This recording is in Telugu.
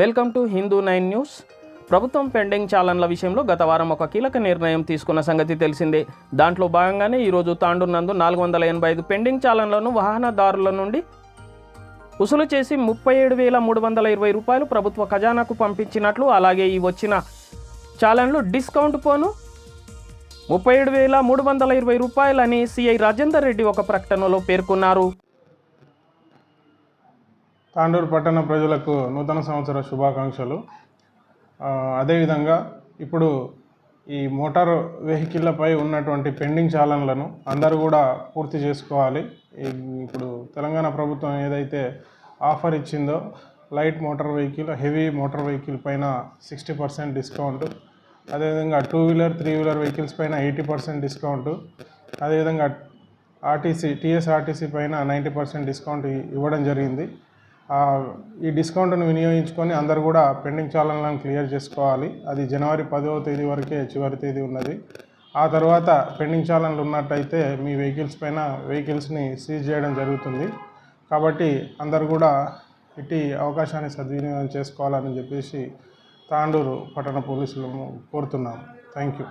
Welcome to Hindu nine news. ప్రభుత్వం పెండింగ్ చాలన్ల విషయంలో గత వారం ఒక కీలక నిర్ణయం తీసుకున్న సంగతి తెలిసిందే. దాంట్లో భాగంగానే ఈరోజు తాండూర్నందు నాలుగు వందల ఎనభై ఐదు పెండింగ్ చాలన్లను వాహనదారుల నుండి వసూలు చేసి ముప్పై ఏడు వేల మూడు వందల ఇరవై రూపాయలు ప్రభుత్వ ఖజానాకు పంపించినట్లు అలాగే ఈ వచ్చిన చాలన్లు డిస్కౌంట్ పోను. ముప్పై ఏడు వేల మూడు వందల ఇరవై రూపాయలని సిఐ రాజేందర్ రెడ్డి ఒక ప్రకటనలో పేర్కొన్నారు. తాండూరు పట్టణ ప్రజలకు నూతన సంవత్సర శుభాకాంక్షలు. అదేవిధంగా ఇప్పుడు ఈ మోటార్ వెహికల్లపై ఉన్నటువంటి పెండింగ్ చాలన్లను అందరూ కూడా పూర్తి చేసుకోవాలి. ఇప్పుడు తెలంగాణ ప్రభుత్వం ఏదైతే ఆఫర్ ఇచ్చిందో light motor vehicle heavy motor vehicle పైన సిక్స్టీ పర్సెంట్ డిస్కౌంట్. అదేవిధంగా two wheeler three wheeler vehicles పైన ఎయిటీ పర్సెంట్ డిస్కౌంట్. అదేవిధంగా ఆర్టీసీ టీఎస్ఆర్టీసీ పైన నైంటీ పర్సెంట్ డిస్కౌంట్ ఇవ్వడం జరిగింది. ఈ డిస్కౌంట్ను వినియోగించుకొని అందరు కూడా పెండింగ్ చాలన్లను క్లియర్ చేసుకోవాలి. అది జనవరి పదవ తేదీ వరకే చివరి తేదీ ఉన్నది. ఆ తర్వాత పెండింగ్ చాలన్లు ఉన్నట్టయితే మీ వెహికల్స్ పైన వెహికల్స్ని సీజ్ చేయడం జరుగుతుంది. కాబట్టి అందరు కూడా ఇట్టి అవకాశాన్ని సద్వినియోగం చేసుకోవాలని చెప్పేసి తాండూరు పట్టణ పోలీసులను కోరుతున్నాం థ్యాంక్ యూ.